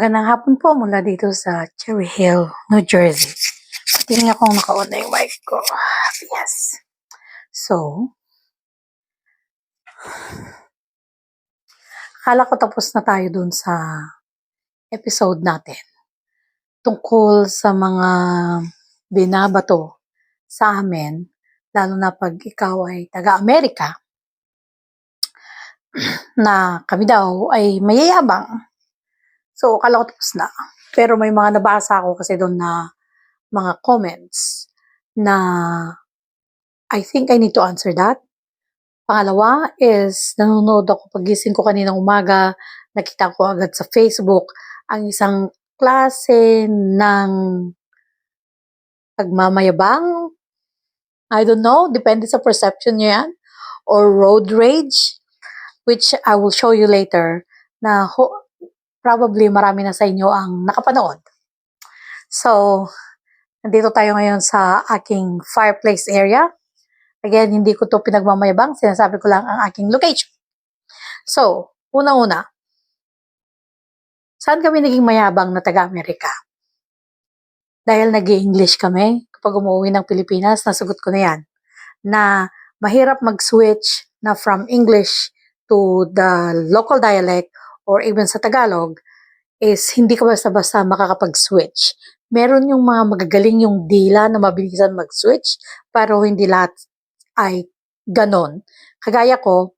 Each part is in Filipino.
Magandang hapon po mula dito sa Cherry Hill, New Jersey. Tingnan kung naka-on na yung mic ko. Yes. So, akala ko tapos na tayo dun sa episode natin tungkol sa mga binabato sa amin, lalo na pag ikaw ay taga-Amerika, na kami daw ay mayayabang. So, akala ko tapos na. Pero may mga nabasa ako kasi doon na mga comments na I think I need to answer that. Pangalawa is, nanonood ako pagising ko kaninang umaga, nakita ko agad sa Facebook ang isang klase ng pagmamayabang. I don't know, depende sa perception nyo yan. Or road rage, which I will show you later, na ho- probably marami na sa inyo ang nakapanood. So, nandito tayo ngayon sa aking fireplace area. Again, hindi ko to pinagmamayabang, sinasabi ko lang ang aking location. So, una-una, saan kami naging mayabang na taga-Amerika? Dahil nag english kami, kapag umuwi ng Pilipinas, nasagot ko na yan, na mahirap mag-switch na from English to the local dialect or even sa Tagalog is hindi ka basta-basta makakapag-switch. Meron yung mga magagaling yung dila na mabilisan mag-switch, pero hindi lahat ay ganon. Kagaya ko,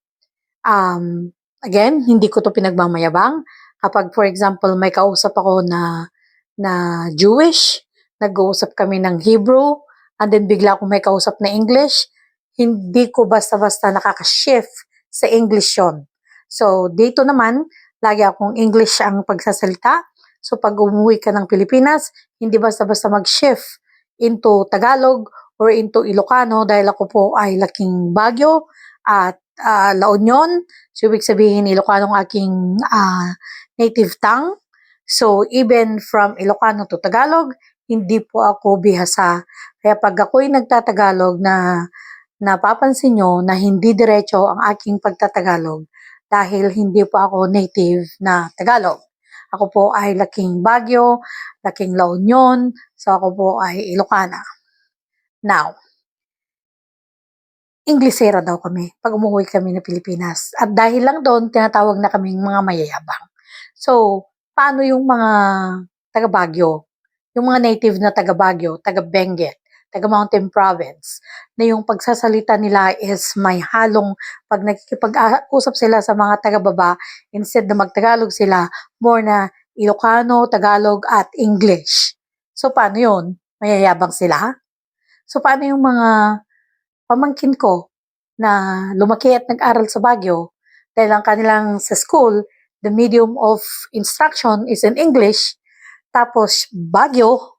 um, again, hindi ko to pinagmamayabang. Kapag, for example, may kausap ako na, na Jewish, nag-uusap kami ng Hebrew, and then bigla akong may kausap na English, hindi ko basta-basta nakaka-shift sa English yon. So, dito naman, lagi akong English ang pagsasalita. So, pag umuwi ka ng Pilipinas, hindi basta-basta mag-shift into Tagalog or into Ilocano dahil ako po ay laking Baguio at ah, La Union. So, ibig sabihin, Ilocano ang aking ah, native tongue. So, even from Ilocano to Tagalog, hindi po ako bihasa. Kaya pag ako'y nagtatagalog na napapansin nyo na hindi diretso ang aking pagtatagalog dahil hindi po ako native na Tagalog. Ako po ay laking Baguio, laking La Union, so ako po ay Ilocana. Now, Inglesera daw kami pag umuwi kami ng Pilipinas. At dahil lang doon, tinatawag na kaming mga mayayabang. So, paano yung mga taga Baguio? Yung mga native na taga Baguio, taga Benguet, taga Mountain Province, na yung pagsasalita nila is may halong pag nakikipag-usap sila sa mga taga-baba, instead na magtagalog sila, more na Ilocano, Tagalog, at English. So, paano yun? Mayayabang sila? So, paano yung mga pamangkin ko na lumaki at nag-aral sa Baguio dahil ang kanilang sa school, the medium of instruction is in English, tapos Baguio,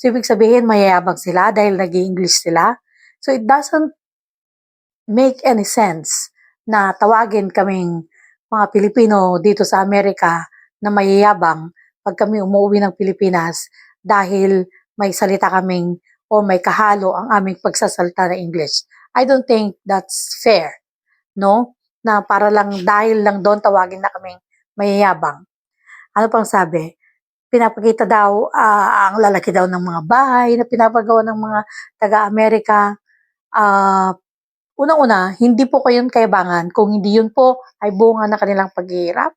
so ibig sabihin mayayabang sila dahil nag english sila. So it doesn't make any sense na tawagin kaming mga Pilipino dito sa Amerika na mayayabang pag kami umuwi ng Pilipinas dahil may salita kaming o may kahalo ang aming pagsasalita na English. I don't think that's fair, no? Na para lang dahil lang doon tawagin na kaming mayayabang. Ano pang sabi? Pinapakita daw ah, ang lalaki daw ng mga bahay na pinapagawa ng mga taga-Amerika. Ah, unang-una, hindi po kayo kayabangan kung hindi yun po ay bunga na kanilang paghihirap,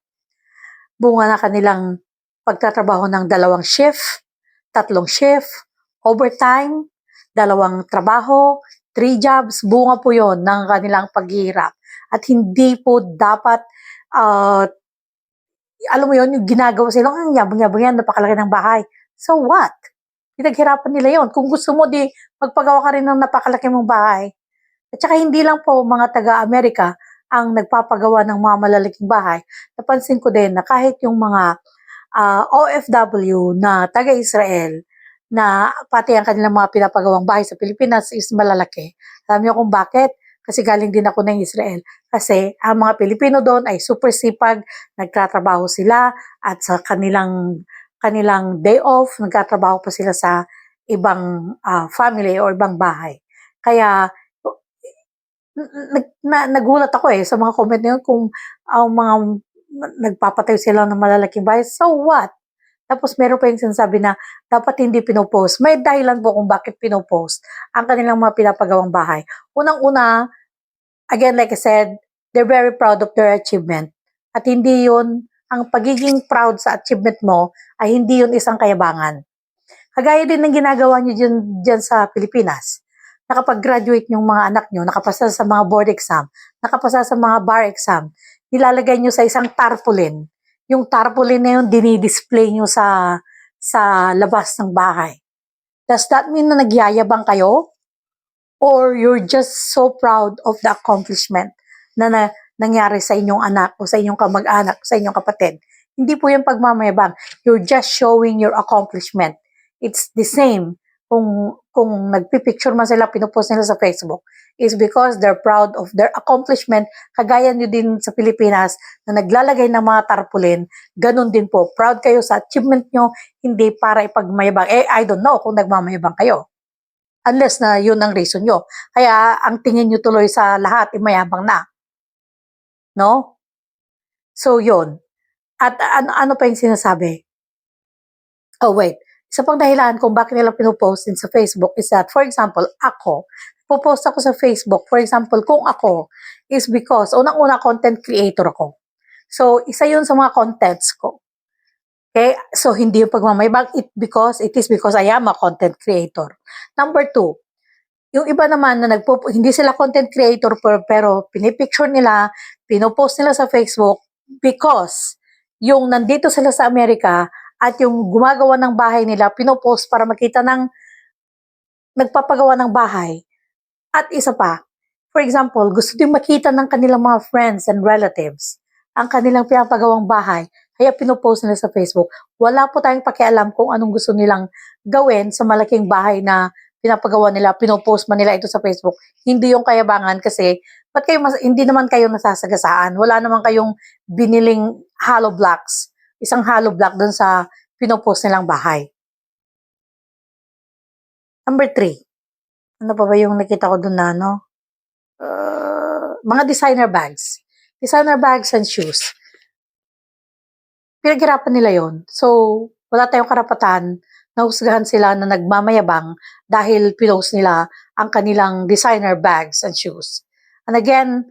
bunga na kanilang pagtatrabaho ng dalawang shift, tatlong shift, overtime, dalawang trabaho, three jobs, bunga po yon ng kanilang paghihirap. At hindi po dapat, ah, alam mo yon yung ginagawa sila, ang yabang-yabang yan, napakalaki ng bahay. So what? Pinaghirapan nila yon. Kung gusto mo, di magpagawa ka rin ng napakalaki mong bahay. At saka hindi lang po mga taga-Amerika ang nagpapagawa ng mga malalaking bahay. Napansin ko din na kahit yung mga ah, OFW na taga-Israel, na pati ang kanilang mga pinapagawang bahay sa Pilipinas is malalaki. Alam niyo kung bakit? Kasi galing din ako ng Israel. Kasi ang mga Pilipino doon ay super sipag, nagtatrabaho sila at sa kanilang kanilang day off, nagtatrabaho pa sila sa ibang ah, family or ibang bahay. Kaya nag, na, nagulat ako eh sa mga comment na yun kung ang mga nagpapatayo sila ng malalaking bahay. So what? Tapos meron pa yung sinasabi na dapat hindi pinopost. May dahilan po kung bakit pinopost ang kanilang mga pinapagawang bahay. Unang-una, again, like I said, they're very proud of their achievement. At hindi yun, ang pagiging proud sa achievement mo ay hindi yun isang kayabangan. Kagaya din ng ginagawa niyo dyan, dyan sa Pilipinas. Nakapag-graduate yung mga anak nyo, nakapasa sa mga board exam, nakapasa sa mga bar exam, nilalagay nyo sa isang tarpaulin. Yung tarpaulin na yun, dinidisplay nyo sa, sa labas ng bahay. Does that mean na nagyayabang kayo? Or you're just so proud of the accomplishment na, na nangyari sa inyong anak o sa inyong kamag-anak sa inyong kapatid? Hindi po yung pagmamayabang. You're just showing your accomplishment. It's the same kung kung nagpipicture man sila, pinupost nila sa Facebook, is because they're proud of their accomplishment. Kagaya nyo din sa Pilipinas na naglalagay ng mga tarpaulin, ganun din po. Proud kayo sa achievement nyo, hindi para ipagmayabang. Eh, I don't know kung nagmamayabang kayo. Unless na yun ang reason nyo. Kaya ang tingin nyo tuloy sa lahat, imayabang na. No? So, yun. At ano, ano pa yung sinasabi? Oh, wait. Isa pang dahilan kung bakit nila pinopost din sa Facebook is that, for example, ako, popost ako sa Facebook, for example, kung ako, is because, unang-una, content creator ako. So, isa yun sa mga contents ko. Okay? So, hindi yung pagmamayabang, it because, it is because I am a content creator. Number two, yung iba naman na nagpo hindi sila content creator pero, pero pinipicture nila, pinopost nila sa Facebook because yung nandito sila sa Amerika at yung gumagawa ng bahay nila, pinopost para makita ng nagpapagawa ng bahay. At isa pa, for example, gusto din makita ng kanilang mga friends and relatives ang kanilang pinapagawang bahay, kaya pinopost nila sa Facebook. Wala po tayong pakialam kung anong gusto nilang gawin sa malaking bahay na pinapagawa nila, pinopost man nila ito sa Facebook. Hindi yung kayabangan kasi, ba't kayo mas, hindi naman kayo nasasagasaan? Wala naman kayong biniling hollow blocks, isang hollow block dun sa pinopost nilang bahay. Number three. Ano pa ba yung nakita ko dun na, no? Uh, mga designer bags. Designer bags and shoes. Pinaghirapan nila yon So, wala tayong karapatan na husgahan sila na nagmamayabang dahil pinost nila ang kanilang designer bags and shoes. And again,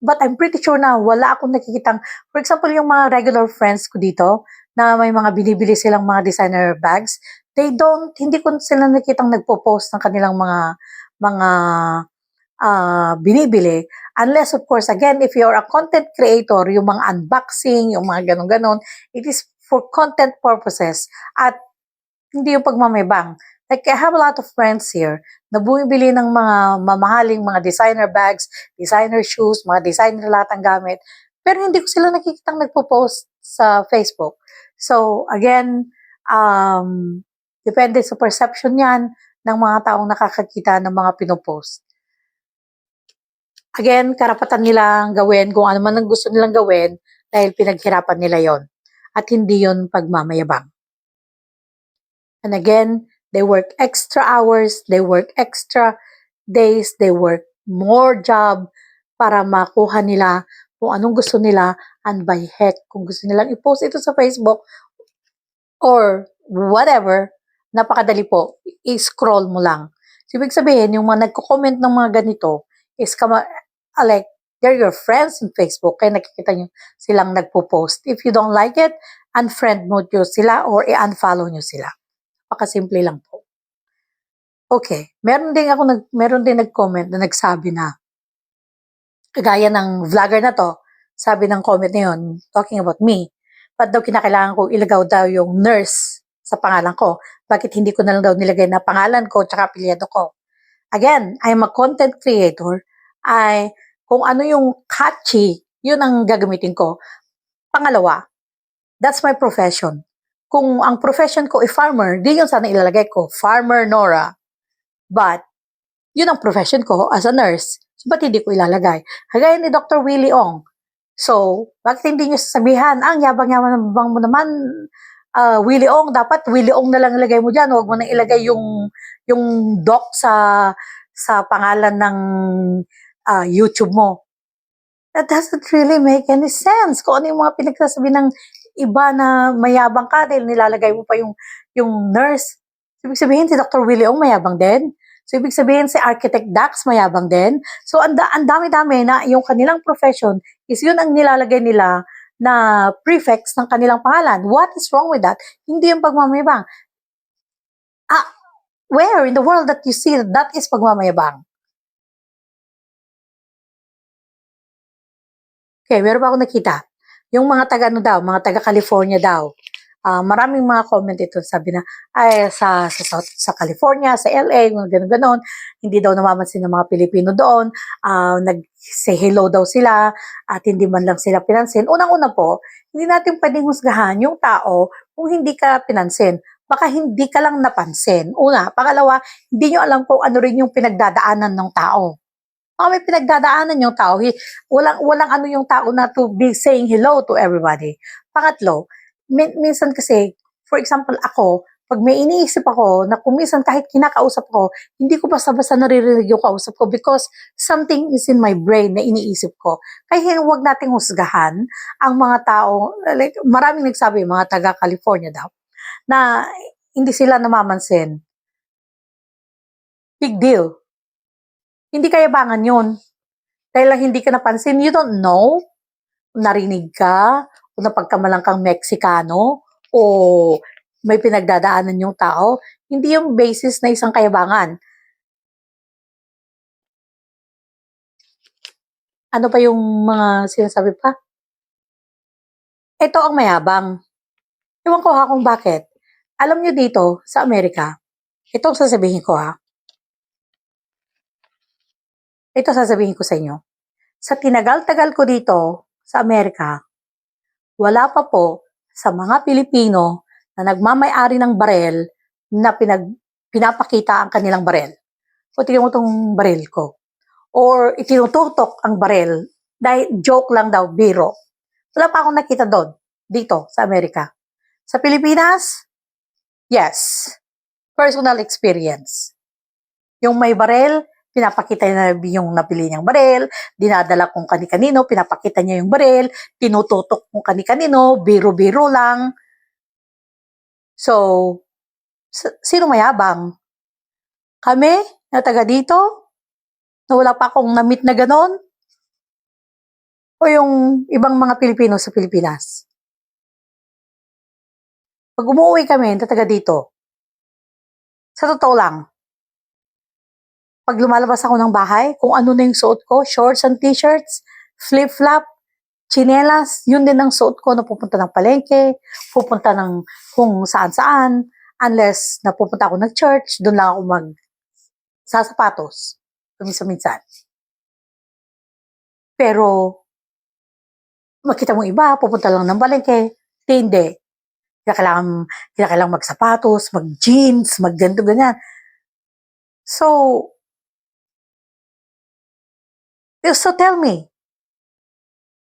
but I'm pretty sure na wala akong nakikitang, for example, yung mga regular friends ko dito, na may mga binibili silang mga designer bags, they don't, hindi ko sila nakitang nagpo-post ng kanilang mga, mga uh, binibili. Unless, of course, again, if you're a content creator, yung mga unboxing, yung mga ganon-ganon, it is for content purposes at hindi yung pagmamayabang. Like, I have a lot of friends here na bumibili ng mga mamahaling mga designer bags, designer shoes, mga designer lahat ng gamit. Pero hindi ko sila nakikitang nagpo-post sa Facebook. So, again, um, depende sa perception yan ng mga taong nakakakita ng mga pinopost. Again, karapatan nilang gawin kung ano man ang gusto nilang gawin dahil pinaghirapan nila yon At hindi yon pagmamayabang. And again, they work extra hours, they work extra days, they work more job para makuha nila kung anong gusto nila and by heck, kung gusto nilang i-post ito sa Facebook or whatever, napakadali po, i-scroll mo lang. So, ibig sabihin, yung mga nagko-comment ng mga ganito is kama, ah, like, they're your friends on Facebook, kaya nakikita nyo silang nagpo-post. If you don't like it, unfriend mo nyo sila or i-unfollow nyo sila. Pakasimple lang po. Okay, meron din ako nag meron din nag-comment na nagsabi na kagaya ng vlogger na to, sabi ng comment na yun, talking about me, ba't daw kinakailangan ko ilagaw daw yung nurse sa pangalan ko? Bakit hindi ko na lang daw nilagay na pangalan ko tsaka apelyido ko? Again, I'm a content creator. Ay, kung ano yung catchy, yun ang gagamitin ko. Pangalawa, that's my profession kung ang profession ko ay farmer, di yun sana ilalagay ko, Farmer Nora. But, yun ang profession ko as a nurse. So, ba't hindi ko ilalagay? Kagaya ni Dr. Willie Ong. So, bakit hindi nyo sasabihan, ang yabang-yabang mo naman, uh, Willie Ong, dapat Willie Ong na lang ilagay mo dyan. Huwag mo na ilagay yung, yung doc sa, sa pangalan ng uh, YouTube mo. That doesn't really make any sense. Kung ano yung mga pinagsasabi ng iba na mayabang ka dahil nilalagay mo pa yung, yung nurse. So, ibig sabihin si Dr. Willie Ong mayabang din. So, ibig sabihin si Architect Dax mayabang din. So, ang, ang dami-dami na yung kanilang profession is yun ang nilalagay nila na prefix ng kanilang pangalan. What is wrong with that? Hindi yung pagmamayabang. Ah, where in the world that you see that, that is pagmamayabang? Okay, meron pa ako nakita. Yung mga taga ano daw, mga taga California daw. Ah, maraming mga comment ito sabi na ay sa sa sa, California, sa LA, mga ganun ganon hindi daw namamansin ng mga Pilipino doon. Ah, nag-say hello daw sila at hindi man lang sila pinansin. Unang-una po, hindi natin pwedeng husgahan yung tao kung hindi ka pinansin. Baka hindi ka lang napansin. Una, pangalawa, hindi nyo alam kung ano rin yung pinagdadaanan ng tao. Baka may pinagdadaanan yung tao. Walang, walang ano yung tao na to be saying hello to everybody. Pangatlo, min- minsan kasi, for example, ako, pag may iniisip ako na kung minsan kahit kinakausap ko, hindi ko basta-basta naririnig yung kausap ko because something is in my brain na iniisip ko. Kaya huwag nating husgahan ang mga tao, like, maraming nagsabi, mga taga California daw, na hindi sila namamansin. Big deal. Hindi kayabangan yun. Dahil lang hindi ka napansin, you don't know narinig ka, kung napagkamalang kang Meksikano, o may pinagdadaanan yung tao. Hindi yung basis na isang kayabangan. Ano pa yung mga sinasabi pa? Ito ang mayabang. Ewan ko ha kung bakit. Alam nyo dito, sa Amerika, itong sasabihin ko ha. Ito sasabihin ko sa inyo. Sa tinagal-tagal ko dito, sa Amerika, wala pa po sa mga Pilipino na nagmamayari ng barel na pinag, pinapakita ang kanilang barel. O tingnan mo itong barel ko. Or itinututok ang barel dahil joke lang daw, biro. Wala pa akong nakita doon, dito sa Amerika. Sa Pilipinas, yes, personal experience. Yung may barel, pinapakita niya yung napili niyang barel, dinadala kung kani-kanino, pinapakita niya yung barel, tinututok kung kani-kanino, biro-biro lang. So, sino mayabang? Kami, na taga dito, na wala pa akong namit na ganon? O yung ibang mga Pilipino sa Pilipinas? Pag umuwi kami, na taga dito, sa totoo lang, pag lumalabas ako ng bahay, kung ano na yung suot ko, shorts and t-shirts, flip-flop, chinelas, yun din ang suot ko na pupunta ng palengke, pupunta ng kung saan-saan, unless napupunta ako ng church, doon lang ako mag sasapatos, kuminsan-minsan. Pero, makita mo iba, pupunta lang ng palengke, hindi. Kailangan, kailangan magsapatos, mag-jeans, mag-ganito, ganyan. So, So tell me.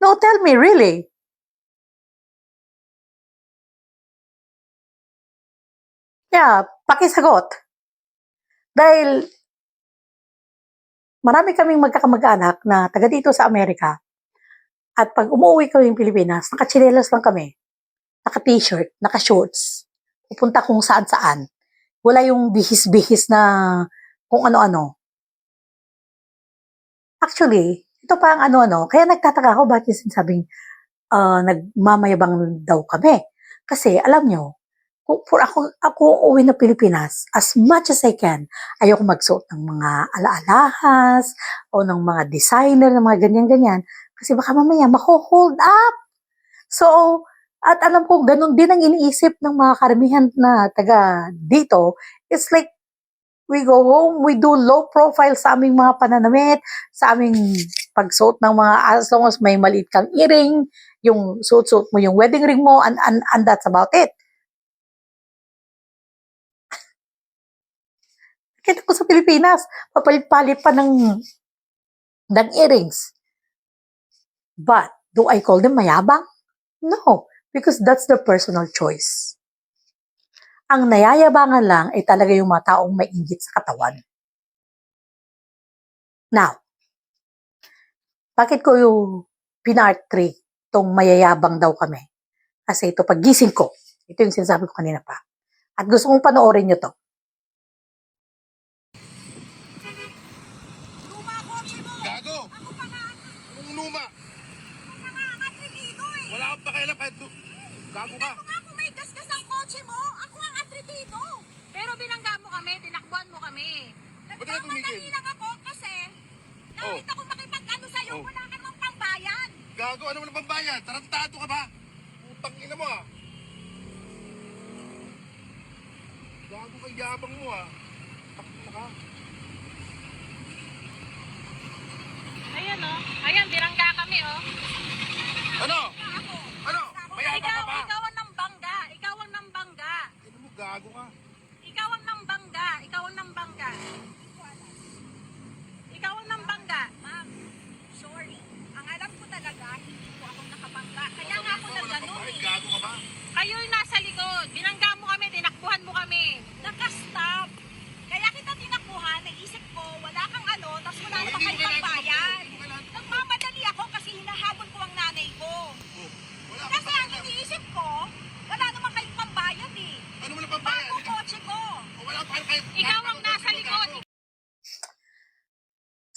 No, tell me, really. Yeah, pakisagot. Dahil marami kaming magkakamag-anak na taga dito sa Amerika. At pag umuwi kami ng Pilipinas, nakachinelas lang kami. Naka-t-shirt, naka-shorts. Pupunta kung saan-saan. Wala yung bihis-bihis na kung ano-ano. Actually, ito pa ang ano-ano. Kaya nagtataka ako bakit yung sinasabing ah, nagmamayabang daw kami. Kasi alam nyo, kung for ako, ako uuwi na Pilipinas, as much as I can, ayoko magsuot ng mga alaalahas o ng mga designer, ng mga ganyan-ganyan. Kasi baka mamaya mako-hold up. So, at alam ko, ganun din ang iniisip ng mga karamihan na taga dito. It's like, we go home, we do low profile sa aming mga pananamit, sa aming pagsuot ng mga, as long as may maliit kang earring, yung suot-suot mo yung wedding ring mo, and, and, and that's about it. Kita ko sa Pilipinas, papalit-palit pa ng, ng earrings. But, do I call them mayabang? No, because that's their personal choice. Ang nayayabangan lang ay talaga yung mga taong may inggit sa katawan. Now, bakit ko yung pinart 3 itong mayayabang daw kami? Kasi ito, paggising ko, ito yung sinasabi ko kanina pa. At gusto kong panoorin nyo to. Luma kotse mo! Gago! Ako pa nga, Anong luma? ako pa nga atritido eh! Wala kang pakialam kahit du- Gago ka! Ako nga kung may gasgas ang kotse mo, ako ang atritido! Pero binangga mo kami, tinakbuhan mo kami. Ba't ka tumigil? Lang ako kasi nakita ko makipag-ano sa'yo, Oh. wala ka namang pambayan! Gago! Ano mo na pambayan? Tarantado ka ba? Putang ina mo ah! Gago kay yabang mo ah! Ka! Ayan oh. Ayan, binangga kami oh. Ano? Ako! Ano? Mayabang Ikaw, ka ba? ikaw ang nambangga. Ikaw ang nambangga. Ano mo? Gago ka! Ikaw ang nambangga. Ikaw ang nambangga. Ma'am, sorry. Ang alam ko talaga, hindi ko ako nakabangga. Kaya nga ako nagganon eh. Gago ka ba? Kayo'y nasa likod. Binangga mo kami, tinakbuhan mo kami. Nakastop. Kaya kita tinakbuhan, naisip ko, wala kang ano, tapos wala mo kayo kailangan pambayan. Hindi mo kailangan Nagmamadali ako kasi hinahabol ko ang nanay ko. Oh, Wala kang Kasi ang pakialam. iniisip ko, wala namang kayong pambayad eh. Ano mo na pambayan? Bago kotse ko. Oh, Wala kang pakialam kahit... Ikaw kahit ang ano, nasa gago. likod.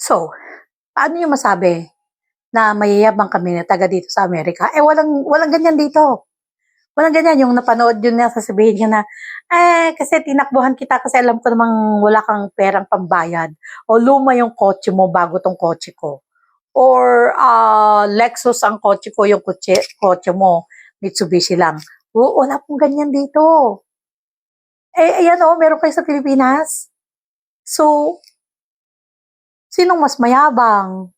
So, paano nyo masabi na mayayabang kami na taga dito sa Amerika? Eh, walang, walang ganyan dito. Walang ganyan. Yung napanood yun na sasabihin niya na, eh, kasi tinakbuhan kita kasi alam ko namang wala kang perang pambayad. O luma yung kotse mo bago tong kotse ko. Or ah, Lexus ang kotse ko, yung kotse, kotse mo, Mitsubishi lang. W- wala pong ganyan dito. Eh, ayan o, meron kayo sa Pilipinas. So, Sinong mas mayabang?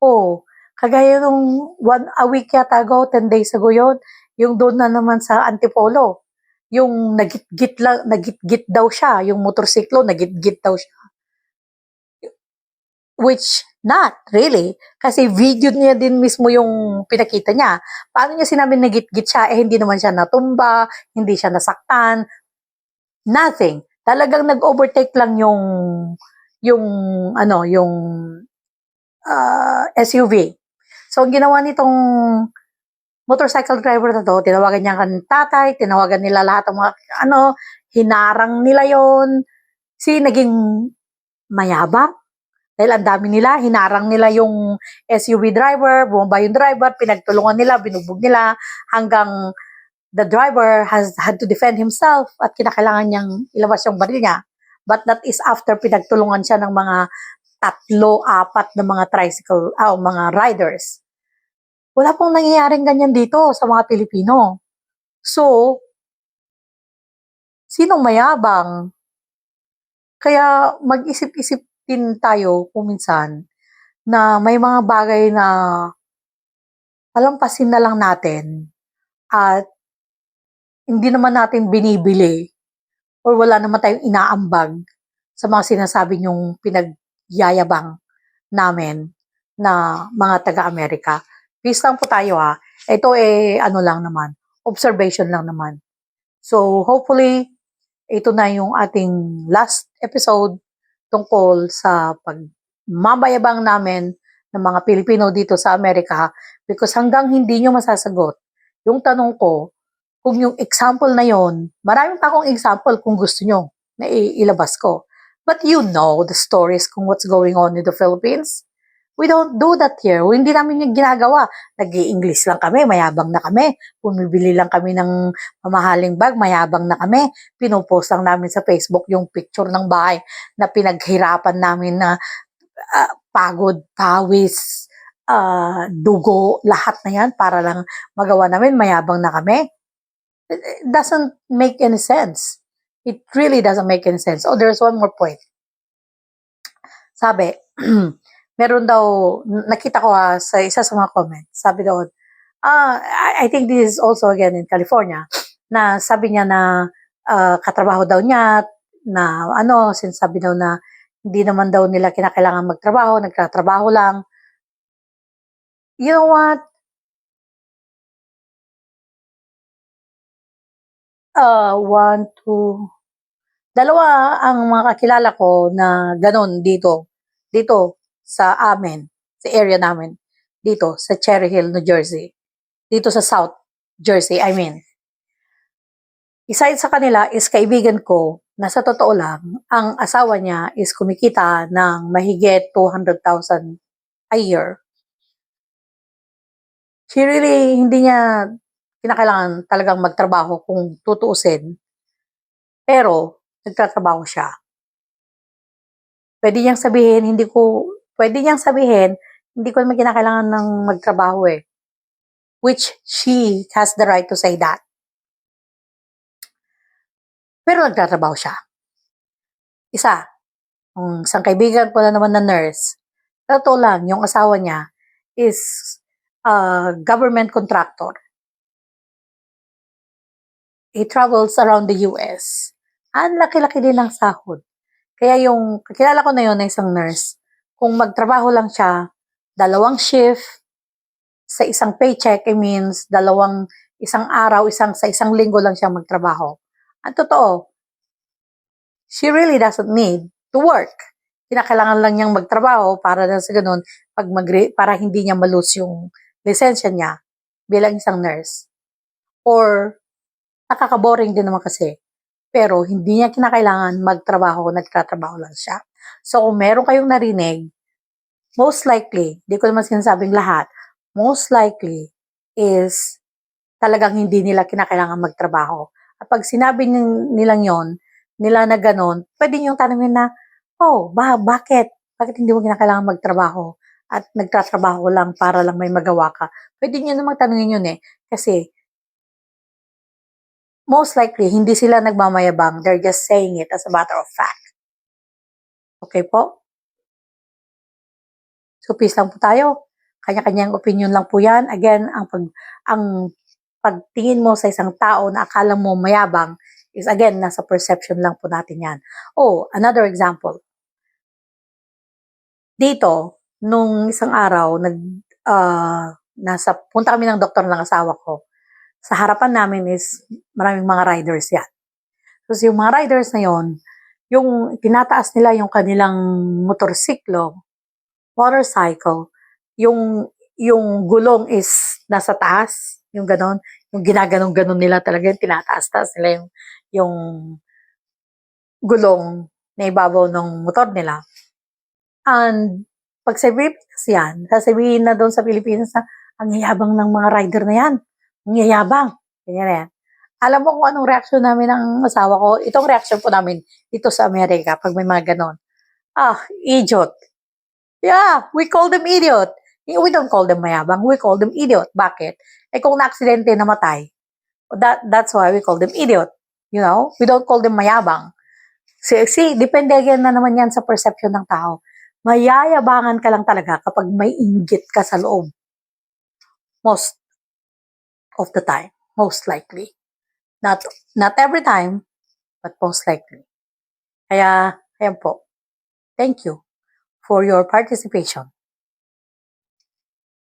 Oh, kagaya nung one a week yata ago, 10 days ago yun, yung doon na naman sa Antipolo. Yung nagit-git lang, nagit-git daw siya, yung motorsiklo, nagit-git daw siya. Which, not really. Kasi video niya din mismo yung pinakita niya. Paano niya sinabi nagit-git siya? Eh, hindi naman siya natumba, hindi siya nasaktan. Nothing talagang nag-overtake lang yung yung ano yung ah, SUV. So ang ginawa nitong motorcycle driver na to, tinawagan niya kan tatay, tinawagan nila lahat ng mga ano, hinarang nila yon. Si naging mayabang. Dahil ang dami nila, hinarang nila yung SUV driver, bumaba yung driver, pinagtulungan nila, binugbog nila, hanggang the driver has had to defend himself at kinakailangan niyang ilabas yung baril niya. But that is after pinagtulungan siya ng mga tatlo, apat na mga tricycle, ah, mga riders. Wala pong nangyayaring ganyan dito sa mga Pilipino. So, sinong mayabang? Kaya mag-isip-isip din tayo kuminsan na may mga bagay na palampasin na lang natin at hindi naman natin binibili or wala naman tayong inaambag sa mga sinasabi nyong pinagyayabang namin na mga taga-Amerika. Peace lang po tayo ha. Ito eh, ano lang naman, observation lang naman. So, hopefully, ito na yung ating last episode tungkol sa pagmamayabang namin ng mga Pilipino dito sa Amerika because hanggang hindi nyo masasagot yung tanong ko, kung yung example na yon, marami pa akong example kung gusto nyo na ilabas ko. But you know the stories kung what's going on in the Philippines. We don't do that here. Hindi namin yung ginagawa. nag english lang kami, mayabang na kami. Pumibili lang kami ng mamahaling bag, mayabang na kami. Pinupost lang namin sa Facebook yung picture ng bahay na pinaghirapan namin na ah, pagod, pawis, ah, dugo, lahat na yan para lang magawa namin, mayabang na kami it doesn't make any sense. It really doesn't make any sense. Oh, there's one more point. Sabi, meron daw, nakita ko ha, sa isa sa mga comments, sabi daw, ah, I, I think this is also again in California, na sabi niya na ah, katrabaho daw niya, na ano, sinasabi daw na hindi naman daw nila kinakailangan magtrabaho, nagtatrabaho lang. You know what? Uh, one, two, dalawa ang mga kakilala ko na ganon dito, dito sa amin, sa area namin. dito sa Cherry Hill, New Jersey. Dito sa South Jersey, I mean. Isa sa kanila is kaibigan ko na sa totoo lang, ang asawa niya is kumikita ng mahigit 200,000 a year. She really, hindi niya kinakailangan talagang magtrabaho kung tutuusin. Pero, nagtatrabaho siya. Pwede niyang sabihin, hindi ko, pwede niyang sabihin, hindi ko naman kinakailangan ng magtrabaho eh. Which she has the right to say that. Pero nagtatrabaho siya. Isa, ang isang kaibigan ko na naman na nurse, totoo lang, yung asawa niya is a government contractor. He travels around the US. Ang laki-laki din ng sahod. Kaya yung, kakilala ko na yun na isang nurse, kung magtrabaho lang siya, dalawang shift, sa isang paycheck, it means dalawang, isang araw, isang, sa isang linggo lang siya magtrabaho. Ang totoo, she really doesn't need to work. Kinakailangan lang niyang magtrabaho para na sa ganun, pag mag para hindi niya malus yung lisensya niya bilang isang nurse. Or, nakaka-boring din naman kasi. Pero, hindi niya kinakailangan magtrabaho, nagtatrabaho lang siya. So, kung meron kayong narinig, most likely, di ko naman sinasabing lahat, most likely is talagang hindi nila kinakailangan magtrabaho. At pag sinabi nilang yon nila na ganon, pwede niyong tanongin na, oh, ba, bakit? Bakit hindi mo kinakailangan magtrabaho? At nagtatrabaho lang para lang may magawa ka. Pwede niyo namang tanongin yun eh. Kasi, most likely, hindi sila nagmamayabang. They're just saying it as a matter of fact. Okay po? So, peace lang po tayo. Kanya-kanyang opinion lang po yan. Again, ang pag, ang pagtingin mo sa isang tao na akala mo mayabang is again, nasa perception lang po natin yan. Oh, another example. Dito, nung isang araw, nag, ah, nasa, punta kami ng doktor ng asawa ko. Sa harapan namin is maraming mga riders yan. Tapos yung mga riders na yon, yung tinataas nila yung kanilang motorsiklo, motorcycle, yung yung gulong is nasa taas, yung ganon, yung ginaganon-ganon nila talaga, yung tinataas-taas nila yung, yung gulong na ibabaw ng motor nila. And pag sa Pilipinas yan, sasabihin na doon sa Pilipinas na ang yayabang ng mga rider na yan. Ang yayabang. Ganyan na yan. Alam mo kung anong reaction namin ng asawa ko? Itong reaction po namin dito sa Amerika pag may mga ganon. Ah, idiot. Yeah, we call them idiot. We don't call them mayabang, we call them idiot. Bakit? Eh kung na-aksidente namatay, that, that's why we call them idiot. You know? We don't call them mayabang. See, see, depende again na naman yan sa perception ng tao. Mayayabangan ka lang talaga kapag may inggit ka sa loob. Most of the time. Most likely. Not, not every time, but most likely. Kaya, ayan po. Thank you for your participation.